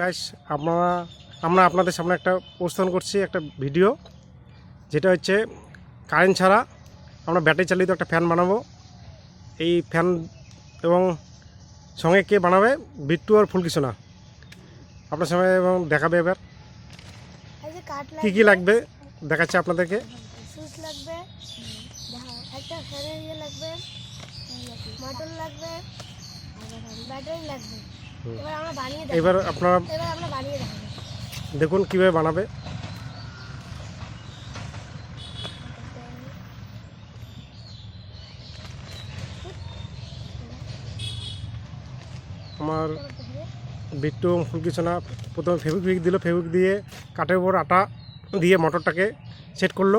Guys আপনারা আমরা আপনাদের সামনে একটা প্রস্থান করছি একটা ভিডিও যেটা হচ্ছে কারেন্ট ছাড়া আমরা ব্যাটারি চালিত একটা ফ্যান বানাবো। এই ফ্যান এবং সঙ্গে কে বানাবে? বিট্টু আর ফুলকিসোনা আপনার সঙ্গে এবং দেখাবে এবার। কী কী লাগবে? দেখাচ্ছে আপনাদেরকে। লাগবে একটা ফ্যানের ইয়ে লাগবে মোটর লাগবে ব্যাটারি লাগবে। এবার আমরা বানিয়ে এবার আপনারা এবার আমরা বানিয়ে দেখাবো। দেখুন কীভাবে বানাবে। আমার বিট্টু এবং ফুলকিসোনা প্রথমে ফেব্রিক দিল ফেব্রিক দিয়ে কাঠের উপর আটা দিয়ে মোটরটাকে সেট করল।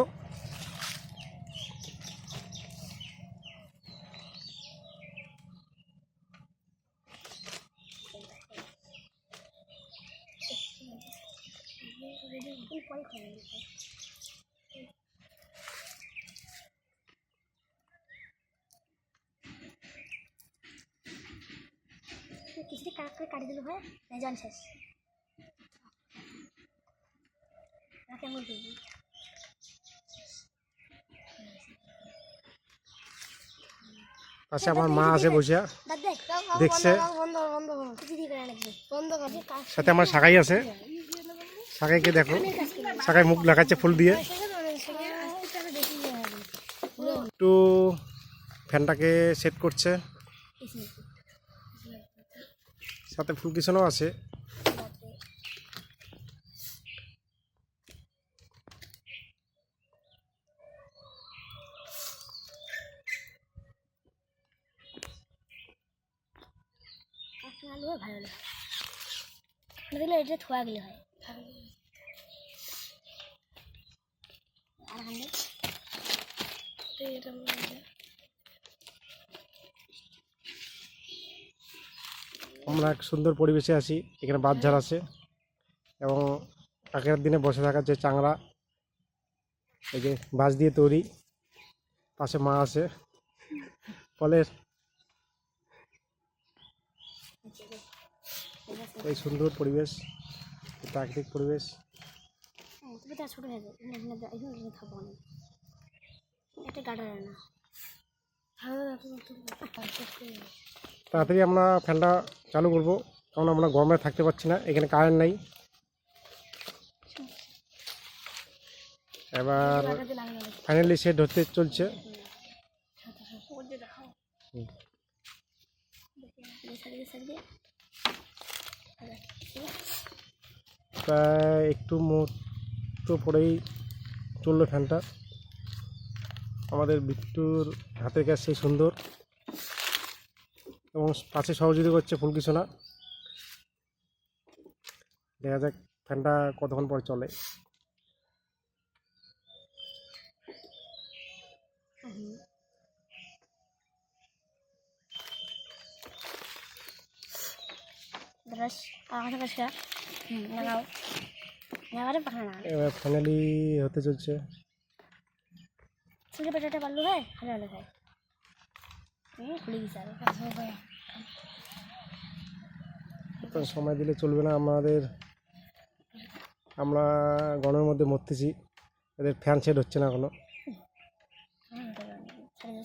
কিছুটা কাট করে কাটি দিলে হয় জান শেষ কেমন করবি পাশে আমার মা আছে বসে দেখ দেখ দেখছে। সাথে আমার শাখাই আছে শাখাইকে দেখো। শাখাই মুখ লাগাচ্ছে ফুল দিয়ে। একটু ফ্যানটাকে সেট করছে। সাথে ফুলকিসনও আছে। আলু ভালো লাগে। এটা থোয়া হয় আর হান্ডে এটা আমরা এক সুন্দর পরিবেশে আছি এখানে বাঁধঝাড় আছে এবং আগের দিনে বসে থাকার যে চাংড়া এই যে বাঁশ দিয়ে তৈরি পাশে মা আছে। ফলের এই সুন্দর পরিবেশ প্রাকৃতিক পরিবেশ। হয়ে তাড়াতাড়ি আমরা ফ্যানটা চালু করব। কারণ আমরা গরমে থাকতে পারছি না, এখানে কারেন্ট নাই। এবার ফাইনালি সেট হতে চলছে। প্রায় একটু মুহূর্ত পরেই চলল ফ্যানটা। আমাদের বিট্টুর হাতের কাজ সেই সুন্দর। এবং পাশে সহযোগিতা করছে ফুলকিসোনা দেখা যাক ফ্যানটা কতক্ষণ পর চলে। ফাইনালি হতে চলছে। Hai. Ini beli bisa, kasih apa ya? তো সময় দিলে চলবে না আমাদের আমরা গরমের মধ্যে মরতেছি এদের ফ্যান সেট হচ্ছে না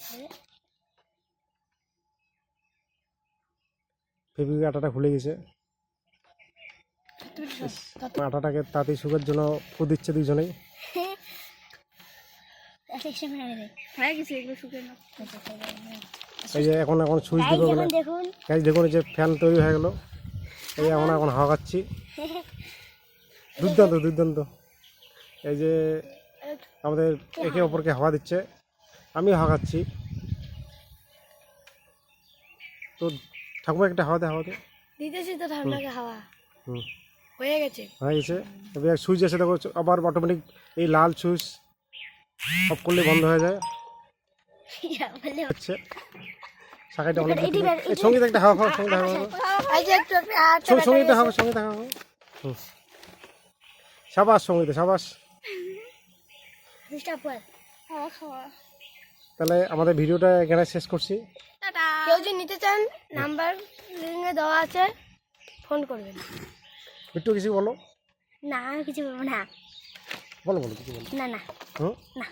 saya. ফেব্রিক আটাটা খুলে গেছে আটাটাকে তাড়াতাড়ি শুকার জন্য ফু দিচ্ছে দুজনেই একটা এক্সট্রা ফ্যান আনে হয়ে গেছে এগুলো শুকিয়ে না এই যে এখন এখন সুইচ দিব দেখুন দেখুন। গাছ দেখুন এই যে ফ্যান তৈরি হয়ে গেল। এই এখন হাওয়া খাচ্ছি দুর্দান্ত দুর্দান্ত। এই যে আমাদের একে অপরকে হাওয়া দিচ্ছে। আমি হাওয়া খাচ্ছি তো ঠাকুমা একটা হাওয়াতে হাওয়াতে দিতেছি তো ঠান্ডাকে হাওয়া। হুম। হয়ে গেছে। হয়ে গেছে। এবার সুইচ আছে দেখো আবার অটোমেটিক এই লাল সুইচ অফ করলে বন্ধ হয়ে যায়। হচ্ছে। শাখাটা অনেক সংগীত একটা হাওয়া খাওয়া সংগীত হাওয়া খাওয়া এই যে একটু আর সংগীত সংগীত হাওয়া সংগীত হাওয়া। সাবাস সংগীত সাবাস। তাহলে আমাদের ভিডিওটা এখানে শেষ করছি। কেউ যদি নিতে চান নাম্বার লিঙ্কে দেওয়া আছে ফোন করবেন। একটু কিছু বলো। না কিছু বলব না। বলো বলো কিছু বলো। না না। হুম না